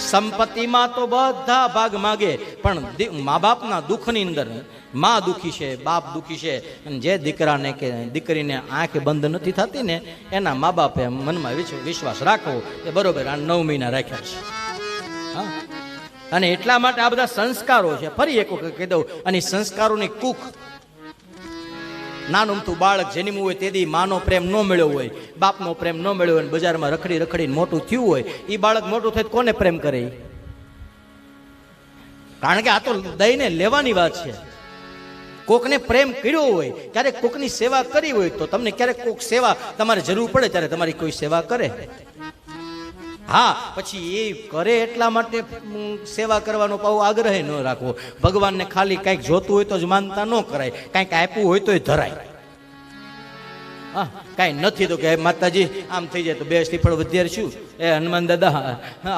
સંપત્તિમાં તો બધા ભાગ માગે, પણ મા બાપના દુઃખની અંદર મા દુઃખી છે, બાપ દુઃખી છે. જે દીકરાને કે દીકરીને આંખ બંધ નથી થતી ને, એના મા બાપે મનમાં વિશ્વાસ રાખવો, એ બરોબર આ નવ મહિના રાખ્યા છે. હા. અને એટલા માટે આ બધા સંસ્કારો છે. ફરી એક વખત કહી દઉં, અને સંસ્કારોની કુખ નાનું અમથું બાળક જન્મ્યું હોય તેથી માનો પ્રેમ ન મળ્યો હોય, બાપનો પ્રેમ ન મળ્યો હોય બજારમાં રખડી રખડીને મોટું થયું હોય એ બાળક મોટું થાય કોને પ્રેમ કરે કારણ કે આ તો દઈને લેવાની વાત છે. કોકને પ્રેમ કર્યો હોય, ક્યારેક કોકની સેવા કરી હોય તો તમને ક્યારેક કોક સેવા તમારે જરૂર પડે ત્યારે તમારી કોઈ સેવા કરે. હા, પછી એ કરે એટલા માટે સેવા કરવાનો પાવ આગ્રહ ન રાખવો. ભગવાનને ખાલી કાંઈક જોતું હોય તો જ માનતા ન કરાય. કાંઈક આપ્યું હોય તો ધરાય. હા, કાંઈ નથી તો કે માતાજી, આમ થઈ જાય તો બે શ્રીફળ વધ્યા શું? એ હનુમાન દાદા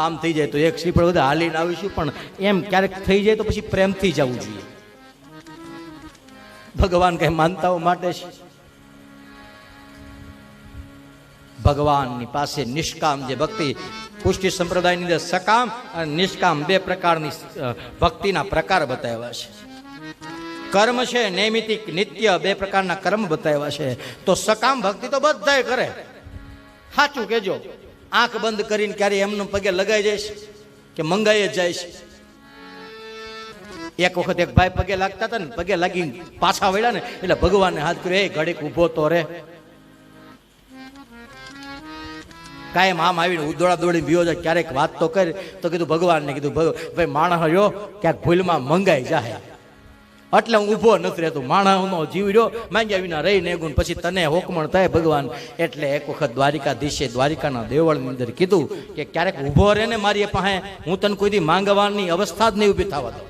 આમ થઈ જાય તો એક શ્રીફળ વધારે હાલીને આવીશું. પણ એમ ક્યારેક થઈ જાય તો પછી પ્રેમથી જવું જોઈએ. ભગવાન કઈ માનતાઓ માટે છે ભગવાનની પાસે નિષ્કામ જે ભક્તિ, પુષ્ટિ સંપ્રદાયની અંદર સકામ અને નિષ્કામ બે પ્રકારની ભક્તિના પ્રકાર બતાવ્યા છે. કર્મ છે, નૈમિતિક નિત્ય બે પ્રકારના કર્મ બતાવ્યા છે. તો સકામ ભક્તિ તો બધાય કરે. સાચું કેજો આંખ બંધ કરીને ક્યારે એમનો પગે લગાઈ જાય કે મંગાઈ જ જાય છે. એક વખત એક ભાઈ પગે લાગતા હતા ને, પગે લાગી પાછા વળ્યા ને, એટલે ભગવાનને હાથ કર્યો, એ ઘડીક ઊભો તો રે. કાયમ આમ આવીને ઉદોડા દોડી બીઓ જાય, ક્યારેક વાત તો કરી, તો કીધું ભગવાનને કીધું ભાઈ, માણસ રહ્યો, ક્યાંક ભૂલમાં મંગાઈ જાય એટલે હું ઊભો નથી રહેતો, માણસનો જીવ રહ્યો, માંગ્યા વિના રહીને ગુણ, પછી તને હોકમણ થાય ભગવાન. એટલે એક વખત દ્વારિકાધીશે, દ્વારિકાના દેવળની અંદર કીધું કે, ક્યારેક ઊભો રહે ને મારી પાસે, હું તને કોઈ દી માંગવાની અવસ્થા જ નહીં ઊભી થવા દઉં.